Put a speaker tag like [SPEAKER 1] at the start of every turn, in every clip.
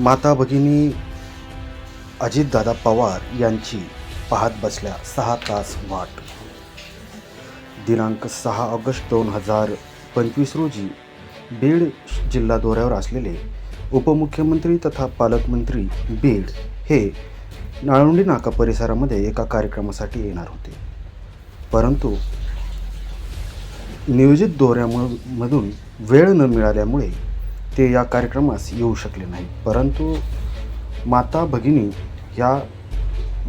[SPEAKER 1] माता भगिनी अजितदादा पवार यांची पाहत बसल्या सहा तास वाट. दिनांक सहा ऑगस्ट दोन हजार पंचवीस रोजी बीड जिल्हा दौऱ्यावर असलेले उपमुख्यमंत्री तथा पालकमंत्री बीड हे नाळुंडी नाका परिसरामध्ये एका कार्यक्रमासाठी येणार होते. परंतु नियोजित दौऱ्यामधून वेळ न मिळाल्यामुळे ते या कार्यक्रमास येऊ शकले नाही परंतु माता भगिनी या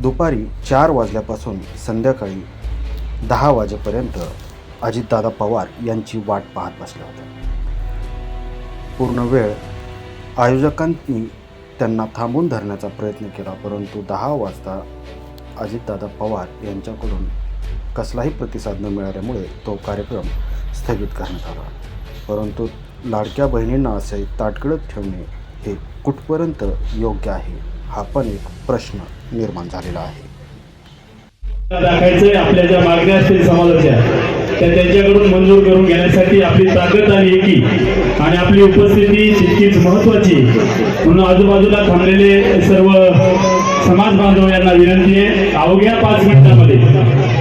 [SPEAKER 1] दुपारी चार वाजल्यापासून संध्याकाळी दहा वाजेपर्यंत अजितदादा पवार यांची वाट पाहत बसल्या होत्या. पूर्ण वेळ आयोजकांनी त्यांना थांबून धरण्याचा प्रयत्न केला परंतु दहा वाजता अजितदादा पवार यांच्याकडून कसलाही प्रतिसाद न मिळाल्यामुळे तो कार्यक्रम स्थगित करण्यात आला. परंतु लाडक्या बहिणींना असे ताटकळत ठेवणे हे कुठपर्यंत योग्य आहे हा पण एक प्रश्न निर्माण झालेला आहे.
[SPEAKER 2] दाखायचंय आपल्या ज्या मागण्या असतील समाजाच्या त्या त्यांच्याकडून मंजूर करून घेण्यासाठी आपली ताकद आणि एकी आणि आपली उपस्थिती तितकीच महत्वाची म्हणून आजूबाजूला थांबलेले सर्व समाज बांधव यांना विनंती आहे अवघ्या पाच मिनिटांमध्ये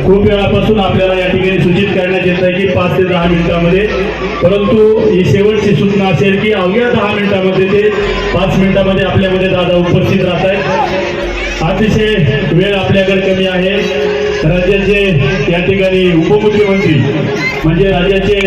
[SPEAKER 2] खूप वेळापासून आपल्याला या ठिकाणी सूचित करण्यात येत आहे की पाच ते दहा मिनिटांमध्ये. परंतु ही शेवटची सूचना असेल की अवघ्या दहा मिनिटांमध्ये ते पाच मिनिटांमध्ये आपल्यामध्ये दादा उपस्थित राहत आहेत. अतिशय वेळ आपल्याकडे कमी आहे. राज्याचे या ठिकाणी उपमुख्यमंत्री म्हणजे राज्याचे